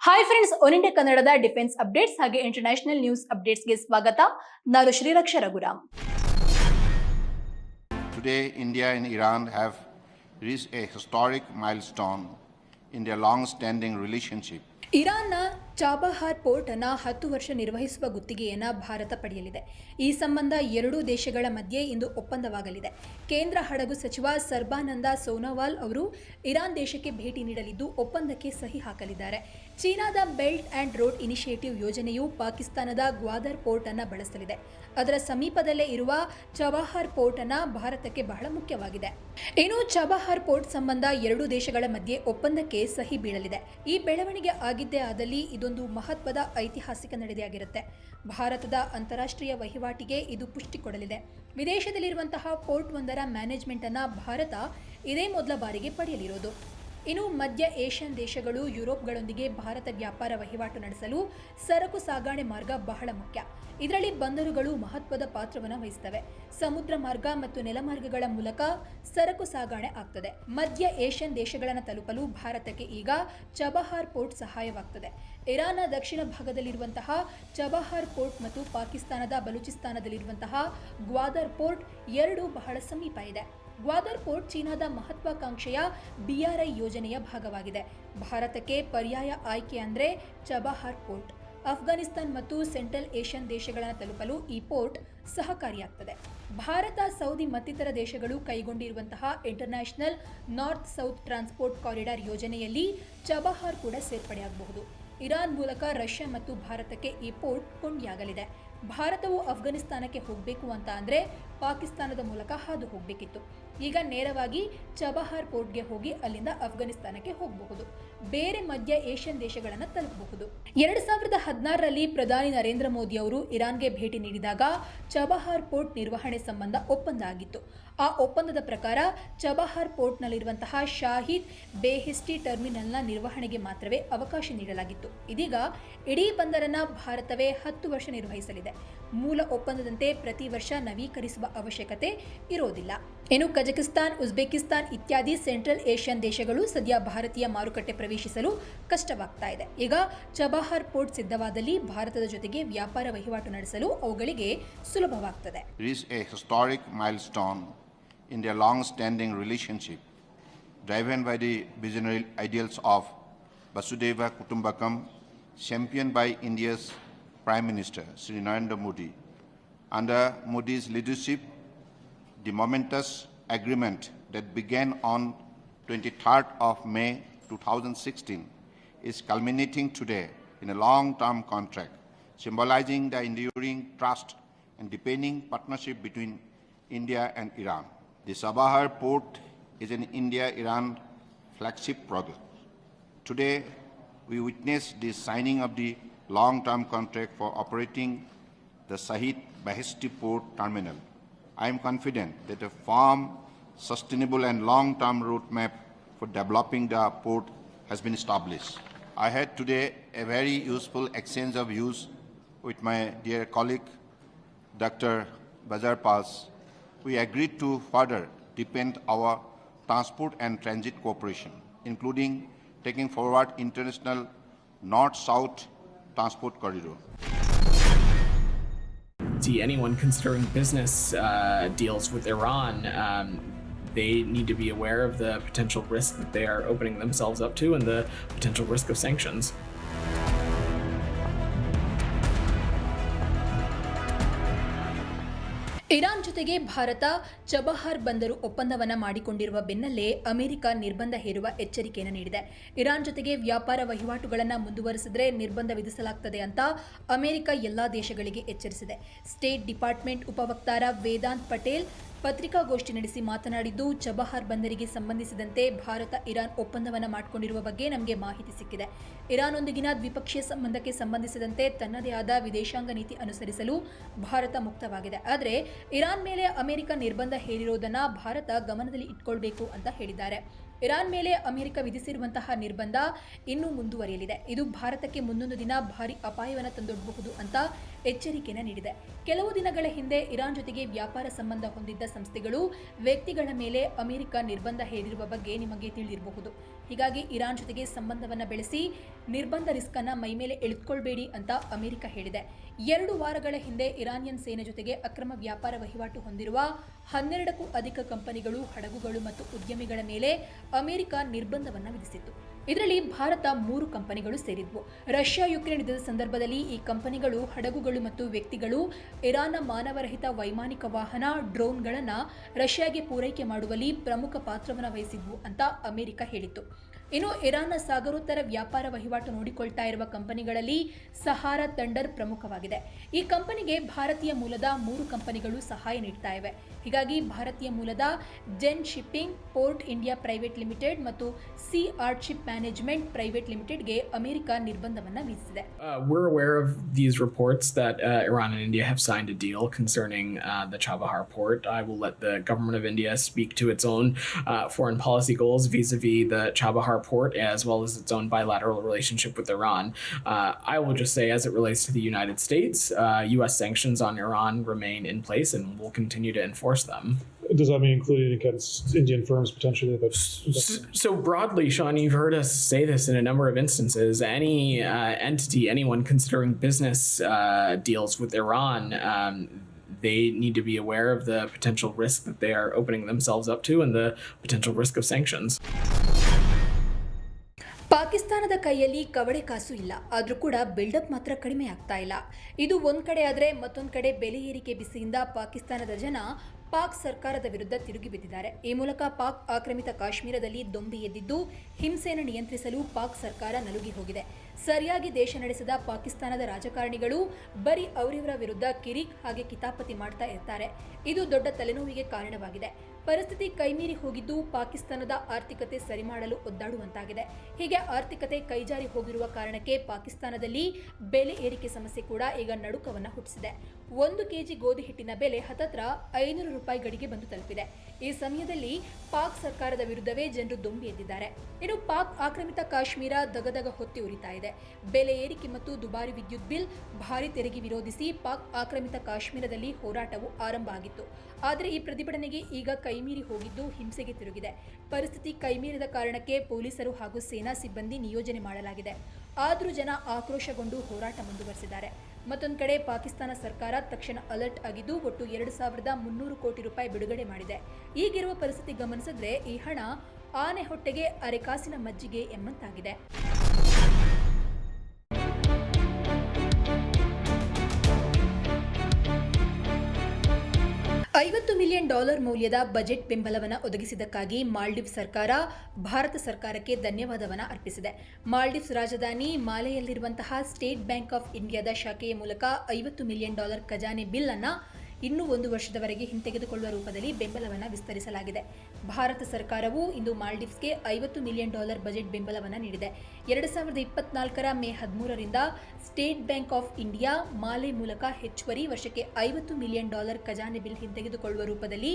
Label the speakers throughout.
Speaker 1: Hi friends one India ಕನ್ನಡದ defence updates ಹಾಗೆ international news ಅಪ್ಡೇಟ್ಸ್ಗೆ ಸ್ವಾಗತ. ನಾನು Shreeraksha Raghuram.
Speaker 2: Today India in Iran have reach a historic milestone in the long standing relationship
Speaker 1: ಇರಾನ್ನ Chabahar port ಅನ್ನು ಹತ್ತು ವರ್ಷ ನಿರ್ವಹಿಸುವ ಗುತ್ತಿಗೆಯನ್ನ ಭಾರತ ಪಡೆಯಲಿದೆ. ಈ ಸಂಬಂಧ ಎರಡೂ ದೇಶಗಳ ಮಧ್ಯೆ ಇಂದು ಒಪ್ಪಂದವಾಗಲಿದೆ. ಕೇಂದ್ರ ಹಡಗು ಸಚಿವ ಸರ್ಬಾನಂದ ಸೋನೋವಾಲ್ ಅವರು ಇರಾನ್ ದೇಶಕ್ಕೆ ಭೇಟಿ ನೀಡಲಿದ್ದು, ಒಪ್ಪಂದಕ್ಕೆ ಸಹಿ ಹಾಕಲಿದ್ದಾರೆ. ಚೀನಾದ ಬೆಲ್ಟ್ ಆ್ಯಂಡ್ ರೋಡ್ ಇನಿಷಿಯೇಟಿವ್ ಯೋಜನೆಯು ಪಾಕಿಸ್ತಾನದ ಗ್ವಾದರ್ ಪೋರ್ಟ್ ಅನ್ನು ಬಳಸಲಿದೆ. ಅದರ ಸಮೀಪದಲ್ಲೇ ಇರುವ ಚಬಹಾರ್ ಪೋರ್ಟ್ ಅನ್ನು ಭಾರತಕ್ಕೆ ಬಹಳ ಮುಖ್ಯವಾಗಿದೆ. ಇನ್ನು ಚಬಹಾರ್ ಪೋರ್ಟ್ ಸಂಬಂಧ ಎರಡೂ ದೇಶಗಳ ಮಧ್ಯೆ ಒಪ್ಪಂದಕ್ಕೆ ಸಹಿ ಬೀಳಲಿದೆ. ಈ ಬೆಳವಣಿಗೆ ಆಗಿದ್ದೇ ಆದಲ್ಲಿ ಇದೊಂದು ಮಹತ್ವದ ಐತಿಹಾಸಿಕ ನಡೆದೆಯಾಗಿರುತ್ತೆ. ಭಾರತದ ಅಂತಾರಾಷ್ಟ್ರೀಯ ವಹಿವಾಟಿಗೆ ಇದು ಪುಷ್ಟಿ ಕೊಡಲಿದೆ. ವಿದೇಶದಲ್ಲಿರುವಂತಹ ಪೋರ್ಟ್ ಒಂದರ ಮ್ಯಾನೇಜ್ಮೆಂಟ್ ಅನ್ನ ಭಾರತ ಇದೇ ಮೊದಲ ಬಾರಿಗೆ ಪಡೆಯಲಿರೋದು. ಇನ್ನು ಮಧ್ಯ ಏಷ್ಯನ್ ದೇಶಗಳು ಯುರೋಪ್ಗಳೊಂದಿಗೆ ಭಾರತ ವ್ಯಾಪಾರ ವಹಿವಾಟು ನಡೆಸಲು ಸರಕು ಸಾಗಣೆ ಮಾರ್ಗ ಬಹಳ ಮುಖ್ಯ. ಇದರಲ್ಲಿ ಬಂದರುಗಳು ಮಹತ್ವದ ಪಾತ್ರವನ್ನು ವಹಿಸುತ್ತವೆ ಸಮುದ್ರ ಮಾರ್ಗ ಮತ್ತು ನೆಲಮಾರ್ಗಗಳ ಮೂಲಕ ಸರಕು ಸಾಗಣೆ ಆಗ್ತದೆ. ಮಧ್ಯ ಏಷ್ಯನ್ ದೇಶಗಳನ್ನು ತಲುಪಲು ಭಾರತಕ್ಕೆ ಈಗ ಚಬಹಾರ್ ಪೋರ್ಟ್ ಸಹಾಯವಾಗ್ತದೆ. ಇರಾನ್ನ ದಕ್ಷಿಣ ಭಾಗದಲ್ಲಿರುವಂತಹ ಚಬಹಾರ್ ಪೋರ್ಟ್ ಮತ್ತು ಪಾಕಿಸ್ತಾನದ ಬಲೂಚಿಸ್ತಾನದಲ್ಲಿರುವಂತಹ ಗ್ವಾದರ್ ಪೋರ್ಟ್ ಎರಡೂ ಬಹಳ ಸಮೀಪ ಇದೆ. ಗ್ವಾದರ್ ಪೋರ್ಟ್ ಚೀನಾದ ಮಹತ್ವಾಕಾಂಕ್ಷೆಯ ಬಿಆರ್ಐ ಯೋಜನೆಯ ಭಾಗವಾಗಿದೆ. ಭಾರತಕ್ಕೆ ಪರ್ಯಾಯ ಆಯ್ಕೆ ಅಂದರೆ ಚಬಹಾರ್ ಪೋರ್ಟ್. ಅಫ್ಘಾನಿಸ್ತಾನ್ ಮತ್ತು ಸೆಂಟ್ರಲ್ ಏಷ್ಯನ್ ದೇಶಗಳನ್ನು ತಲುಪಲು ಈ ಪೋರ್ಟ್ ಸಹಕಾರಿಯಾಗ್ತದೆ. ಭಾರತ, ಸೌದಿ ಮತ್ತಿತರ ದೇಶಗಳು ಕೈಗೊಂಡಿರುವಂತಹ international north south transport corridor ಯೋಜನೆಯಲ್ಲಿ ಚಬಹಾರ್ ಕೂಡ ಸೇರ್ಪಡೆಯಾಗಬಹುದು ಇರಾನ್ ಮೂಲಕ ರಷ್ಯಾ ಮತ್ತು ಭಾರತಕ್ಕೆ ಈ ಪೋರ್ಟ್ ಕೊಂಡಿಯಾಗಲಿದೆ. ಭಾರತವು ಅಫ್ಘಾನಿಸ್ತಾನಕ್ಕೆ ಹೋಗಬೇಕು ಅಂತ ಅಂದರೆ ಪಾಕಿಸ್ತಾನದ ಮೂಲಕ ಹಾದು ಹೋಗಬೇಕಿತ್ತು. ಈಗ ನೇರವಾಗಿ ಚಬಹಾರ್ ಪೋರ್ಟ್ಗೆ ಹೋಗಿ ಅಲ್ಲಿಂದ ಅಫ್ಘಾನಿಸ್ತಾನಕ್ಕೆ ಹೋಗಬಹುದು. ಬೇರೆ ಮಧ್ಯ ಏಷ್ಯನ್ ದೇಶಗಳನ್ನು ತಲುಪಬಹುದು. ಎರಡು ಸಾವಿರದ ಹದಿನಾರರಲ್ಲಿ ಪ್ರಧಾನಿ ನರೇಂದ್ರ ಮೋದಿ ಅವರು ಇರಾನ್ಗೆ ಭೇಟಿ ನೀಡಿದಾಗ ಚಬಹಾರ್ ಪೋರ್ಟ್ ನಿರ್ವಹಣೆ ಸಂಬಂಧ ಒಪ್ಪಂದ ಆಗಿತ್ತು. ಆ ಒಪ್ಪಂದದ ಪ್ರಕಾರ ಚಬಹಾರ್ ಪೋರ್ಟ್ನಲ್ಲಿರುವಂತಹ ಶಾಹಿದ್ ಬೇಹಿಸ್ಟಿ ಟರ್ಮಿನಲ್ನ ನಿರ್ವಹಣೆಗೆ ಮಾತ್ರವೇ ಅವಕಾಶ ನೀಡಲಾಗಿತ್ತು. ಇದೀಗ ಇಡೀ ಬಂದರನ್ನ ಭಾರತವೇ ಹತ್ತು ವರ್ಷ ನಿರ್ವಹಿಸಲಿದೆ. ಮೂಲ ಒಪ್ಪಂದದಂತೆ ಪ್ರತಿ ವರ್ಷ ನವೀಕರಿಸುವ ಅವಶ್ಯಕತೆ ಇರೋದಿಲ್ಲ. ಇನ್ನು ಕಜಕಿಸ್ತಾನ್, ಉಜ್ಬೇಕಿಸ್ತಾನ್ ಇತ್ಯಾದಿ ಸೆಂಟ್ರಲ್ ಏಷ್ಯನ್ ದೇಶಗಳು ಸದ್ಯ ಭಾರತೀಯ ಮಾರುಕಟ್ಟೆ ಪ್ರವೇಶಿಸಲು ಕಷ್ಟವಾಗ್ತಾ ಇದೆ ಈಗ ಚಬಹಾರ್ ಪೋರ್ಟ್ ಸಿದ್ಧವಾದಲ್ಲಿ ಭಾರತದ ಜೊತೆಗೆ ವ್ಯಾಪಾರ ವಹಿವಾಟು ನಡೆಸಲು ಅವುಗಳಿಗೆ ಸುಲಭವಾಗ್ತದೆ
Speaker 2: historic milestone in their long standing relationship, driven by the visionary ideals of Vasudeva Kutumbakam, championed by India's Prime Minister Sri Narendra Modi. Under Modi's leadership, the momentous agreement that began on 23rd of May 2016 is culminating today in a long-term contract symbolizing the enduring trust and deepening partnership between India and Iran. The Sabahar port is an India-Iran flagship project. Today, we witness the signing of the long-term contract for operating the Sahid Bahesti Port Terminal. I am confident that a firm, sustainable and long-term roadmap for developing the port has been established. I had today a very useful exchange of views with my dear colleague, Dr. Bazar Paz. We agreed to further deepen our transport and transit cooperation, including taking forward international north-south transport corridor.
Speaker 3: see anyone considering business uh, deals with Iran, um, they need to be aware of the potential risk that they are opening themselves up to and the potential risk of sanctions.
Speaker 1: Iran ಜೊತೆಗೆ ಭಾರತ ಚಬಹಾರ್ ಬಂದರು ಒಪ್ಪಂದವನ್ನು ಮಾಡಿಕೊಂಡಿರುವ ಬೆನ್ನಲ್ಲೇ America ನಿರ್ಬಂಧ ಹೇರುವ ಎಚ್ಚರಿಕೆಯನ್ನು ನೀಡಿದೆ Iran ಜೊತೆಗೆ ವ್ಯಾಪಾರ ವಹಿವಾಟುಗಳನ್ನು ಮುಂದುವರೆಸಿದ್ರೆ ನಿರ್ಬಂಧ ವಿಧಿಸಲಾಗ್ತದೆ ಅಂತ ಅಮೆರಿಕ ಎಲ್ಲ ದೇಶಗಳಿಗೆ ಎಚ್ಚರಿಸಿದೆ ಸ್ಟೇಟ್ ಡಿಪಾರ್ಟ್ಮೆಂಟ್ ಉಪವಕ್ತಾರ ವೇದಾಂತ್ ಪಟೇಲ್ ಪತ್ರಿಕಾಗೋಷ್ಠಿ ನಡೆಸಿ ಮಾತನಾಡಿದ್ದು, ಚಬಹಾರ್ ಬಂದರಿಗೆ ಸಂಬಂಧಿಸಿದಂತೆ ಭಾರತ ಇರಾನ್ ಒಪ್ಪಂದವನ್ನು ಮಾಡಿಕೊಂಡಿರುವ ಬಗ್ಗೆ ನಮಗೆ ಮಾಹಿತಿ ಸಿಕ್ಕಿದೆ. ಇರಾನ್ನೊಂದಿಗಿನ ದ್ವಿಪಕ್ಷೀಯ ಸಂಬಂಧಕ್ಕೆ ಸಂಬಂಧಿಸಿದಂತೆ ತನ್ನದೇ ಆದ ವಿದೇಶಾಂಗ ನೀತಿ ಅನುಸರಿಸಲು ಭಾರತ ಮುಕ್ತವಾಗಿದೆ. ಆದರೆ, ಇರಾನ್ ಮೇಲೆ ಅಮೆರಿಕ ನಿರ್ಬಂಧ ಹೇರಿರುವುದನ್ನು ಭಾರತ ಗಮನದಲ್ಲಿ ಇಟ್ಕೊಳ್ಬೇಕು ಅಂತ ಹೇಳಿದ್ದಾರೆ. ಇರಾನ್ ಮೇಲೆ ಅಮೆರಿಕ ವಿಧಿಸಿರುವಂತಹ ನಿರ್ಬಂಧ ಇನ್ನೂ ಮುಂದುವರಿಯಲಿದೆ. ಇದು ಭಾರತಕ್ಕೆ ಮುಂದೊಂದು ದಿನ ಭಾರಿ ಅಪಾಯವನ್ನು ತಂದೊಡ್ಡಬಹುದು ಅಂತ ಎಚ್ಚರಿಕೆಯನ್ನು ನೀಡಿದೆ. ಕೆಲವು ದಿನಗಳ ಹಿಂದೆ ಇರಾನ್ ಜೊತೆಗೆ ವ್ಯಾಪಾರ ಸಂಬಂಧ ಹೊಂದಿದ್ದ ಸಂಸ್ಥೆಗಳು ವ್ಯಕ್ತಿಗಳ ಮೇಲೆ ಅಮೆರಿಕ ನಿರ್ಬಂಧ ಹೇರಿರುವ ಬಗ್ಗೆ ನಿಮಗೆ ತಿಳಿದಿರಬಹುದು. ಹೀಗಾಗಿ ಇರಾನ್ ಜೊತೆಗೆ ಸಂಬಂಧವನ್ನು ಬೆಳೆಸಿ ನಿರ್ಬಂಧ ರಿಸ್ಕ್ ಅನ್ನ ಮೈಮೇಲೆ ಎಳೆದುಕೊಳ್ಬೇಡಿ ಅಂತ ಅಮೆರಿಕ ಹೇಳಿದೆ. ಎರಡು ವಾರಗಳ ಹಿಂದೆ ಇರಾನಿಯನ್ ಸೇನೆ ಜೊತೆಗೆ ಅಕ್ರಮ ವ್ಯಾಪಾರ ವಹಿವಾಟು ಹೊಂದಿರುವ ಹನ್ನೆರಡಕ್ಕೂ ಅಧಿಕ ಕಂಪನಿಗಳು, ಹಡಗುಗಳು ಮತ್ತು ಉದ್ಯಮಿಗಳ ಮೇಲೆ ಅಮೆರಿಕ ನಿರ್ಬಂಧವನ್ನು ವಿಧಿಸಿತ್ತು. ಇದರಲ್ಲಿ ಭಾರತ ಮೂರು ಕಂಪನಿಗಳು ಸೇರಿದ್ವು. ರಷ್ಯಾ ಯುಕ್ರೇನ್ ಯುದ್ಧದ ಸಂದರ್ಭದಲ್ಲಿ ಈ ಕಂಪನಿಗಳು ಹಡಗುಗಳು ಮತ್ತು ವ್ಯಕ್ತಿಗಳು ಇರಾನ್ನ ಮಾನವರಹಿತ ವೈಮಾನಿಕ ವಾಹನ, ಡ್ರೋನ್ಗಳನ್ನು ರಷ್ಯಾಗೆ ಪೂರೈಕೆ ಮಾಡುವಲ್ಲಿ ಪ್ರಮುಖ ಪಾತ್ರವನ್ನು ವಹಿಸಿದ್ವು ಅಂತ ಅಮೆರಿಕ ಹೇಳಿತ್ತು. ಇನ್ನು ಇರಾನ್ನ ಸಾಗರೋತ್ತರ ವ್ಯಾಪಾರ ವಹಿವಾಟು ನೋಡಿಕೊಳ್ತಾ ಇರುವ ಕಂಪನಿಗಳಲ್ಲಿ ಸಹಾರಾ ತಂಡರ್ ಪ್ರಮುಖವಾಗಿದೆ ಈ ಕಂಪನಿಗೆ ಭಾರತೀಯ ಮೂಲದ ಮೂರು ಕಂಪನಿಗಳು ಸಹಾಯ ನೀಡ್ತಾ ಇವೆ ಹೀಗಾಗಿ ಭಾರತೀಯ ಮೂಲದ Zen shipping port India private limited ಮತ್ತು sea art ship management private ಲಿಮಿಟೆಡ್ಗೆ America ನಿರ್ಬಂಧವನ್ನು ವಿಧಿಸಿದೆ
Speaker 3: Uh, we're aware of these reports that uh, Iran and India have signed a deal concerning uh, the Chabahar port. I will let the government of India speak to its own uh, foreign policy goals vis a vis the Chabahar port as well as its own bilateral relationship with Iran. Uh, I will just say, as it relates to the United States, uh, U.S. sanctions on Iran remain in place and will continue to enforce them.
Speaker 4: Does that mean including against Indian firms potentially? That's, that's
Speaker 3: S- So broadly, Sean, you've heard us say this in a number of instances. Any uh, entity, anyone considering business uh, deals with Iran, um, they need to be aware of the potential risk that they are opening themselves up to and the potential risk of sanctions.
Speaker 1: ಪಾಕಿಸ್ತಾನದ ಕೈಯಲ್ಲಿ ಕವಡೆ ಕಾಸು ಇಲ್ಲ. ಆದರೂ ಕೂಡ build up ಮಾತ್ರ ಕಡಿಮೆ ಆಗ್ತಾ ಇಲ್ಲ. ಇದು ಒಂದು ಕಡೆ ಆದರೆ ಮತ್ತೊಂದು ಕಡೆ ಬೆಲೆ ಏರಿಕೆ ಬಿಸಿಯಿಂದ ಪಾಕಿಸ್ತಾನದ ಜನ ಪಾಕ್ ಸರ್ಕಾರದ ವಿರುದ್ಧ ತಿರುಗಿ ಬಿದ್ದಿದ್ದಾರೆ. ಈ ಮೂಲಕ ಪಾಕ್ ಆಕ್ರಮಿತ ಕಾಶ್ಮೀರದಲ್ಲಿ ದೊಂಬಿ ಎದ್ದಿದ್ದು ಹಿಂಸೆಯನ್ನು ನಿಯಂತ್ರಿಸಲು ಪಾಕ್ ಸರ್ಕಾರ ನಲುಗಿ ಹೋಗಿದೆ. ಸರಿಯಾಗಿ ದೇಶ ನಡೆಸದ ಪಾಕಿಸ್ತಾನದ ರಾಜಕಾರಣಿಗಳು ಬರೀ ಅವರಿವರ ವಿರುದ್ಧ ಕಿರಿಕ್ ಹಾಗೆ ಕಿತಾಪತಿ ಮಾಡ್ತಾ ಇರ್ತಾರೆ. ಇದು ದೊಡ್ಡ ತಲೆನೋವಿಗೆ ಕಾರಣವಾಗಿದೆ. ಪರಿಸ್ಥಿತಿ ಕೈಮೀರಿ ಹೋಗಿದ್ದು ಪಾಕಿಸ್ತಾನದ ಆರ್ಥಿಕತೆ ಸರಿ ಮಾಡಲು ಒದ್ದಾಡುವಂತಾಗಿದೆ. ಹೀಗೆ ಆರ್ಥಿಕತೆ ಕೈಜಾರಿ ಹೋಗಿರುವ ಕಾರಣಕ್ಕೆ ಪಾಕಿಸ್ತಾನದಲ್ಲಿ ಬೆಲೆ ಏರಿಕೆ ಸಮಸ್ಯೆ ಕೂಡ ಈಗ ನಡುಕವನ್ನು ಹುಟ್ಟಿಸಿದೆ. ಒಂದು ಕೆಜಿ ಗೋಧಿ ಹಿಟ್ಟಿನ ಬೆಲೆ ಹತ್ತತ್ರ ಐನೂರು ರೂಪಾಯಿ ಗಡಿಗೆ ಬಂದು ತಲುಪಿದೆ. ಈ ಸಮಯದಲ್ಲಿ ಪಾಕ್ ಸರ್ಕಾರದ ವಿರುದ್ಧವೇ ಜನರು ದೊಂಬಿ ಎದ್ದಿದ್ದಾರೆ. ಇನ್ನು ಪಾಕ್ ಆಕ್ರಮಿತ ಕಾಶ್ಮೀರ ದಗದಗ ಹೊತ್ತಿ ಉರಿತಾ ಇದೆ. ಬೆಲೆ ಏರಿಕೆ ಮತ್ತು ದುಬಾರಿ ವಿದ್ಯುತ್ ಬಿಲ್, ಭಾರಿ ತೆರಿಗೆ ವಿರೋಧಿಸಿ ಪಾಕ್ ಆಕ್ರಮಿತ ಕಾಶ್ಮೀರದಲ್ಲಿ ಹೋರಾಟವು ಆರಂಭ ಆಗಿತ್ತು. ಆದರೆ ಈ ಪ್ರತಿಭಟನೆಗೆ ಈಗ ಕೈಮೀರಿ ಹೋಗಿದ್ದು ಹಿಂಸೆಗೆ ತಿರುಗಿದೆ. ಪರಿಸ್ಥಿತಿ ಕೈಮೀರಿದ ಕಾರಣಕ್ಕೆ ಪೊಲೀಸರು ಹಾಗೂ ಸೇನಾ ಸಿಬ್ಬಂದಿ ನಿಯೋಜನೆ ಮಾಡಲಾಗಿದೆ. ಆದರೂ ಜನ ಆಕ್ರೋಶಗೊಂಡು ಹೋರಾಟ ಮುಂದುವರೆಸಿದ್ದಾರೆ. ಮತ್ತೊಂದು ಕಡೆ ಪಾಕಿಸ್ತಾನ ಸರ್ಕಾರ ತಕ್ಷಣ ಅಲರ್ಟ್ ಆಗಿದ್ದು ಒಟ್ಟು ಎರಡು ಸಾವಿರದ ಮುನ್ನೂರು ಕೋಟಿ ರೂಪಾಯಿ ಬಿಡುಗಡೆ ಮಾಡಿದೆ. ಈಗಿರುವ ಪರಿಸ್ಥಿತಿ ಗಮನಿಸಿದ್ರೆ ಈ ಹಣ ಆನೆ ಹೊಟ್ಟೆಗೆ ಅರೆಕಾಸಿನ ಮಜ್ಜಿಗೆ ಎಂಬಂತಾಗಿದೆ. ಐವತ್ತು ಮಿಲಿಯನ್ ಡಾಲರ್ ಮೌಲ್ಯದ ಬಜೆಟ್ ಬೆಂಬಲವನ್ನು ಒದಗಿಸಿದ್ದಕ್ಕಾಗಿ ಮಾಲ್ಡೀವ್ಸ್ ಸರ್ಕಾರ ಭಾರತ ಸರ್ಕಾರಕ್ಕೆ ಧನ್ಯವಾದವನ್ನು ಅರ್ಪಿಸಿದೆ. ಮಾಲ್ಡೀವ್ಸ್ ರಾಜಧಾನಿ ಮಾಲೆಯಲ್ಲಿರುವಂತಹ ಸ್ಟೇಟ್ ಬ್ಯಾಂಕ್ ಆಫ್ ಇಂಡಿಯಾದ ಶಾಖೆಯ ಮೂಲಕ ಐವತ್ತು ಮಿಲಿಯನ್ ಡಾಲರ್ ಖಜಾನೆ ಬಿಲ್ ಅನ್ನ ಇನ್ನೂ ಒಂದು ವರ್ಷದವರೆಗೆ ಹಿಂತೆಗೆದುಕೊಳ್ಳುವ ರೂಪದಲ್ಲಿ ಬೆಂಬಲವನ್ನು ವಿಸ್ತರಿಸಲಾಗಿದೆ. ಭಾರತ ಸರ್ಕಾರವು ಇಂದು ಮಾಲ್ಡೀವ್ಸ್ಗೆ ಐವತ್ತು ಮಿಲಿಯನ್ ಡಾಲರ್ ಬಜೆಟ್ ಬೆಂಬಲವನ್ನು ನೀಡಿದೆ. ಎರಡು ಸಾವಿರದ ಇಪ್ಪತ್ನಾಲ್ಕರ ಮೇ ಹದಿಮೂರರಿಂದ ಸ್ಟೇಟ್ ಬ್ಯಾಂಕ್ ಆಫ್ ಇಂಡಿಯಾ ಮಾಲೆ ಮೂಲಕ ಹೆಚ್ಚುವರಿ ವರ್ಷಕ್ಕೆ ಐವತ್ತು ಮಿಲಿಯನ್ ಡಾಲರ್ ಖಜಾನೆ ಬಿಲ್ ಹಿಂತೆಗೆದುಕೊಳ್ಳುವ ರೂಪದಲ್ಲಿ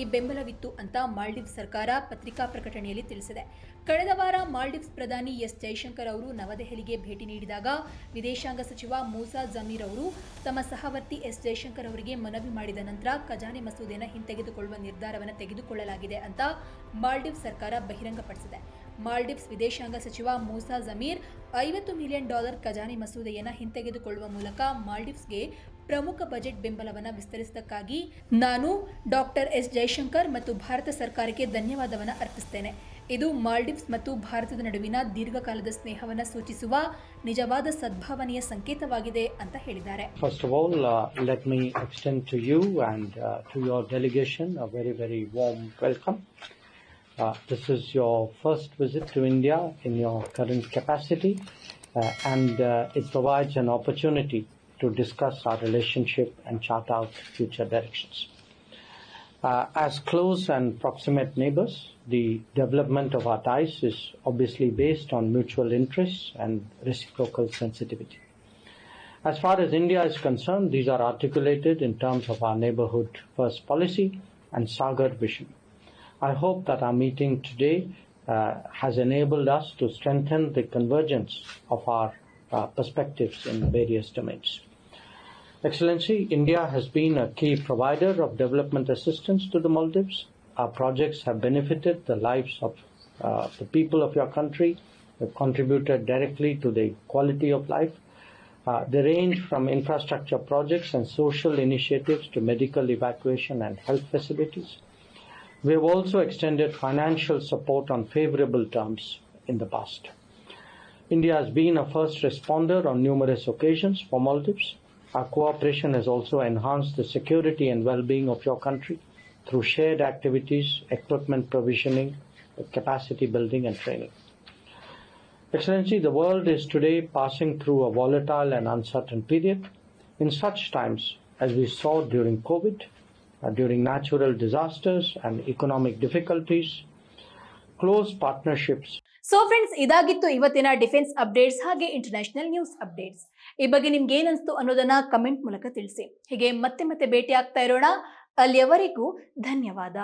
Speaker 1: ಈ ಬೆಂಬಲವಿತ್ತು ಅಂತ ಮಾಲ್ಡೀವ್ಸ್ ಸರ್ಕಾರ ಪತ್ರಿಕಾ ಪ್ರಕಟಣೆಯಲ್ಲಿ ತಿಳಿಸಿದೆ. ಕಳೆದ ವಾರ ಮಾಲ್ಡೀವ್ಸ್ ಪ್ರಧಾನಿ ಎಸ್ ಜೈಶಂಕರ್ ಅವರು ನವದೆಹಲಿಗೆ ಭೇಟಿ ನೀಡಿದಾಗ ವಿದೇಶಾಂಗ ಸಚಿವ ಮೂಸಾ ಜಮೀರ್ ಅವರು ತಮ್ಮ ಸಹವರ್ತಿ ಎಸ್ ಜೈಶಂಕರ್ ಅವರಿಗೆ ಮನವಿ ಮಾಡಿದ ನಂತರ ಖಜಾನೆ ಮಸೂದೆಯನ್ನು ಹಿಂತೆಗೆದುಕೊಳ್ಳುವ ನಿರ್ಧಾರವನ್ನು ತೆಗೆದುಕೊಳ್ಳಲಾಗಿದೆ ಅಂತ ಮಾಲ್ಡೀವ್ಸ್ ಸರ್ಕಾರ ಬಹಿರಂಗಪಡಿಸಿದೆ. ಮಾಲ್ಡೀವ್ಸ್ ವಿದೇಶಾಂಗ ಸಚಿವ ಮೂಸಾ ಜಮೀರ್ ಐವತ್ತು ಮಿಲಿಯನ್ ಡಾಲರ್ ಖಜಾನೆ ಮಸೂದೆಯನ್ನು ಹಿಂತೆಗೆದುಕೊಳ್ಳುವ ಮೂಲಕ ಮಾಲ್ಡೀವ್ಸ್ಗೆ ಪ್ರಮುಖ ಬಜೆಟ್ ಬೆಂಬಲವನ್ನು ವಿಸ್ತರಿಸಿದ್ದಕ್ಕಾಗಿ ನಾನು ಡಾಕ್ಟರ್ ಎಸ್ ಜೈಶಂಕರ್ ಮತ್ತು ಭಾರತ ಸರ್ಕಾರಕ್ಕೆ ಧನ್ಯವಾದವನ್ನು ಅರ್ಪಿಸ್ತೇನೆ. ಇದು ಮಾಲ್ಡೀವ್ಸ್ ಮತ್ತು ಭಾರತದ ನಡುವಿನ ದೀರ್ಘಕಾಲದ ಸ್ನೇಹವನ್ನು ಸೂಚಿಸುವ ನಿಜವಾದ ಸದ್ಭಾವನೆಯ ಸಂಕೇತವಾಗಿದೆ ಅಂತ ಹೇಳಿದ್ದಾರೆ
Speaker 5: first of uh, to you and uh, to your delegation a very, very warm welcome. Uh, this is your first visit to India in your current capacity, uh, and uh, it provides an opportunity to discuss our relationship and chart out future directions. Uh, as close and proximate neighbors, the development of our ties is obviously based on mutual interests and reciprocal sensitivity. As far as India is concerned, these are articulated in terms of our neighborhood first policy and Sagar vision. I hope that our meeting today uh, has enabled us to strengthen the convergence of our uh, perspectives in various domains. Excellency, India has been a key provider of development assistance to the Maldives. Our projects have benefited the lives of uh, the people of your country. They've contributed directly to the quality of life. Uh, they range from infrastructure projects and social initiatives to medical evacuation and health facilities. We have also extended financial support on favorable terms in the past. India has been a first responder on numerous occasions for Maldives. Our cooperation has also enhanced the security and well being of your country through shared activities, equipment provisioning, capacity building, and training. Excellency, the world is today passing through a volatile and uncertain period. In such times, as we saw during COVID, uh, during natural disasters and economic difficulties, close partnerships
Speaker 1: so friends ಇದಾಗಿತ್ತು ಇವತ್ತಿನ defence updates ಹಾಗೆ international news updates ಈ ಬಗ್ಗೆ ನಿಮ್ಗೆ ಏನನ್ಸ್ತು ಅನ್ನೋದನ್ನ comment ಮೂಲಕ ತಿಳಿಸಿ ಹೀಗೆ ಮತ್ತೆ ಮತ್ತೆ ಭೇಟಿ ಆಗ್ತಾ ಇರೋಣ ಅಲ್ಲಿಯವರೆಗೂ ಧನ್ಯವಾದ.